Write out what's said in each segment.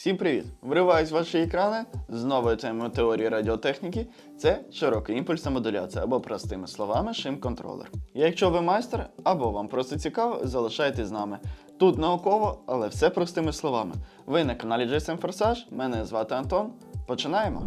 Всім привіт! Вриваюсь в ваші екрани з новою темою теорії радіотехніки. Це широка імпульсна модуляція або простими словами шим-контролер. Якщо ви майстер або вам просто цікаво, залишайтесь з нами. Тут науково, але все простими словами. Ви на каналі GSM Forsage, мене звати Антон. Починаємо!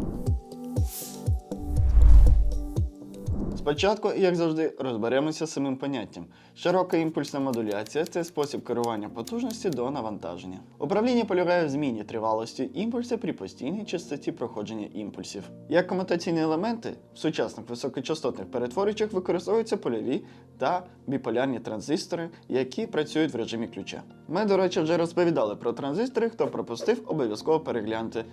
Спочатку, як завжди, розберемося з самим поняттям. Широка імпульсна модуляція це спосіб керування потужності до навантаження. Управління полягає в зміні тривалості імпульсу при постійній частоті проходження імпульсів. Як комутаційні елементи в сучасних високочастотних перетворювачах використовуються польові та біполярні транзистори, які працюють в режимі ключа. Ми, до речі, вже розповідали про транзистори, хто пропустив, обов'язково перегляньте.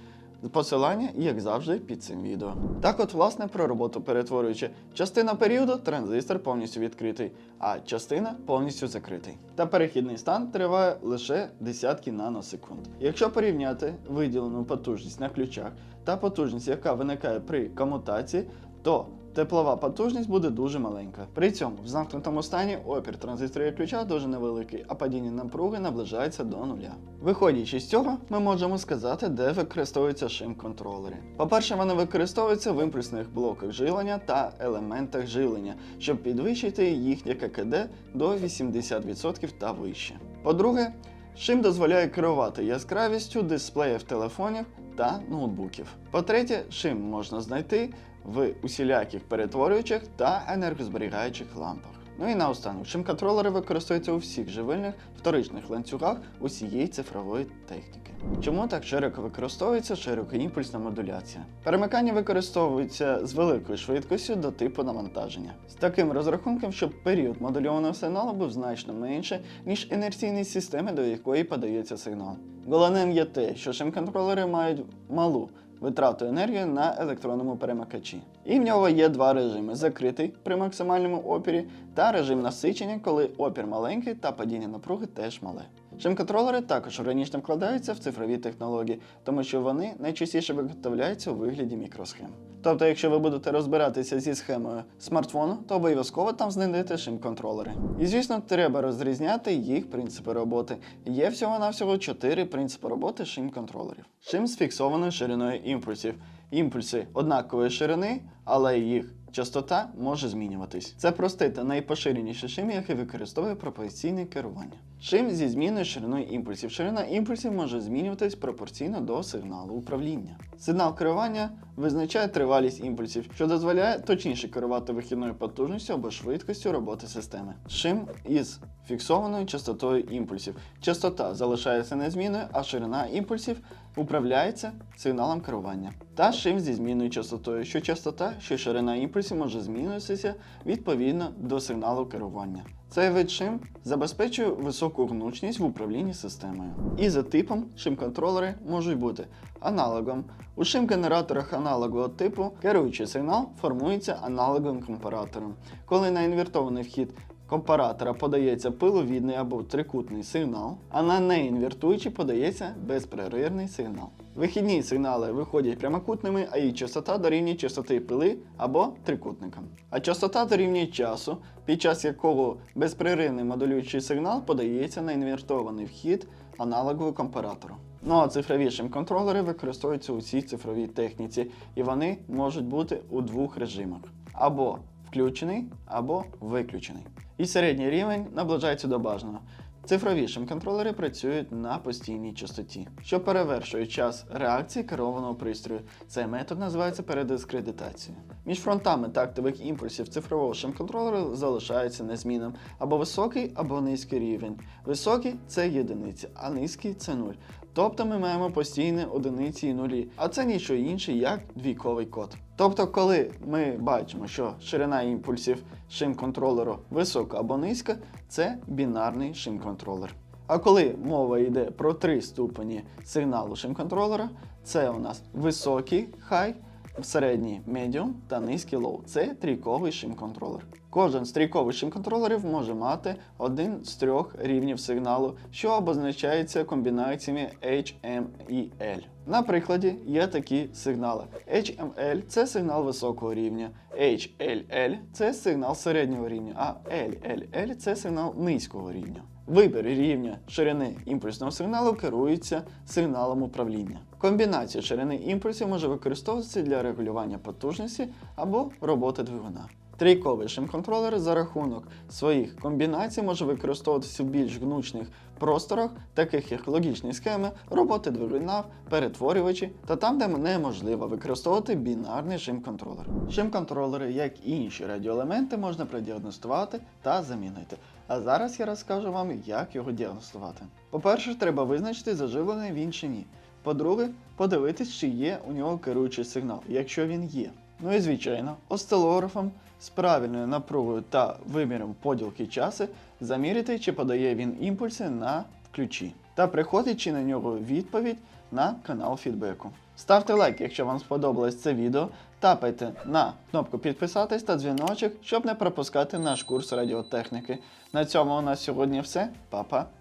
Посилання, як завжди, під цим відео. Так от, власне, про роботу перетворюючи. Частина періоду транзистор повністю відкритий, а частина повністю закритий. Та перехідний стан триває лише десятки наносекунд. Якщо порівняти виділену потужність на ключах та потужність, яка виникає при комутації, то Теплова потужність буде дуже маленька. При цьому в замкнутому стані опір транзисторів ключа дуже невеликий, а падіння напруги наближається до нуля. Виходячи з цього, ми можемо сказати, де використовуються шим-контролери. По-перше, вони використовуються в імпульсних блоках живлення та елементах живлення, щоб підвищити їхнє ККД до 80% та вище. По-друге, Шим дозволяє керувати яскравістю дисплеїв телефонів та ноутбуків. По-третє, шим можна знайти в усіляких перетворюючих та енергозберігаючих лампах. Ну і наостанок, шим-контролери використовуються у всіх живильних вторичних ланцюгах усієї цифрової техніки. Чому так широко використовується широкоімпульсна модуляція? Перемикання використовується з великою швидкістю до типу навантаження. З таким розрахунком, щоб період модульованого сигналу був значно менше, ніж інерційні системи, до якої подається сигнал. Головним є те, що шим-контролери мають малу витрату енергії на електронному перемикачі. І в нього є два режими: закритий при максимальному опірі та режим насичення, коли опір маленький та падіння напруги теж мале. Шим-контролери також органічно вкладаються в цифрові технології, тому що вони найчастіше виготовляються у вигляді мікросхем. Тобто, якщо ви будете розбиратися зі схемою смартфону, то обов'язково там знайдете шим-контролери. І звісно, треба розрізняти їх принципи роботи. Є всього-навсього чотири принципи роботи шим-контролерів. Шим з фіксованою шириною імпульсів. Імпульси однакової ширини, але їх частота може змінюватись. Це простий та найпоширеніший шим, який використовує пропорційне керування. Шим зі зміною шириною імпульсів. Ширина імпульсів може змінюватись пропорційно до сигналу управління. Сигнал керування визначає тривалість імпульсів, що дозволяє точніше керувати вихідною потужністю або швидкістю роботи системи. Шим із фіксованою частотою імпульсів. Частота залишається незмінною, а ширина імпульсів управляється сигналом керування. Та шим зі змінною частотою, що частота, що ширина імпульсів може змінюватися відповідно до сигналу керування. Цей вид шим забезпечує високу гнучність в управлінні системою. І за типом шим-контролери можуть бути аналогом. У шим-генераторах аналогового типу керуючий сигнал формується аналоговим компаратором. Коли на інвертований вхід компаратора подається пиловідний або трикутний сигнал, а на неінвертуючий подається безперервний сигнал. Вихідні сигнали виходять прямокутними, а їх частота дорівнює частоти пили або трикутникам. А частота дорівнює часу, під час якого безперервний модулюючий сигнал подається на інвертований вхід аналогового компаратору. Ну а цифрові шим-контролери використовуються у цій цифровій техніці, і вони можуть бути у двох режимах: або включений, або виключений. І середній рівень наближається до бажаного. Цифрові шим-контролери працюють на постійній частоті, що перевершує час реакції керованого пристрою. Цей метод називається передискредитацією. Між фронтами тактових імпульсів цифрового шим-контролера залишається незмінним або високий, або низький рівень. Високий це єдиниця, а низький це нуль. Тобто ми маємо постійні одиниці і нулі, а це нічого інше, як двійковий код. Тобто, коли ми бачимо, що ширина імпульсів шим-контролеру висока або низька, це бінарний шим-контролер. А коли мова йде про три ступені сигналу шим-контролера, це у нас високий хай, середній медіум та низький лоу. Це трійковий шим-контролер. Кожен з трійкових шим-контролерів може мати один з трьох рівнів сигналу, що обозначається комбінаціями HM і L. На прикладі є такі сигнали. HML це сигнал високого рівня, HLL це сигнал середнього рівня, а LLL це сигнал низького рівня. Вибір рівня ширини імпульсного сигналу керується сигналом управління. Комбінація ширини імпульсів може використовуватися для регулювання потужності або роботи двигуна. Трійковий шим-контролер за рахунок своїх комбінацій може використовуватися в більш гнучних просторах, таких як логічні схеми, роботи двигуна, перетворювачі та там, де неможливо використовувати бінарний шим-контролер. Шим-контролери, як і інші радіоелементи, можна продіагностувати та замінити. А зараз я розкажу вам, як його діагностувати. По-перше, треба визначити, заживлений він чи ні. По-друге, подивитись, чи є у нього керуючий сигнал, якщо він є. Ну і звичайно, осцилографом з правильною напругою та виміром поділки часу заміряти, чи подає він імпульси на ключі. Та приходить чи на нього відповідь на канал фідбеку. Ставте лайк, якщо вам сподобалось це відео, тапайте на кнопку підписатись та дзвіночок, щоб не пропускати наш курс радіотехніки. На цьому у нас сьогодні все. Па-па!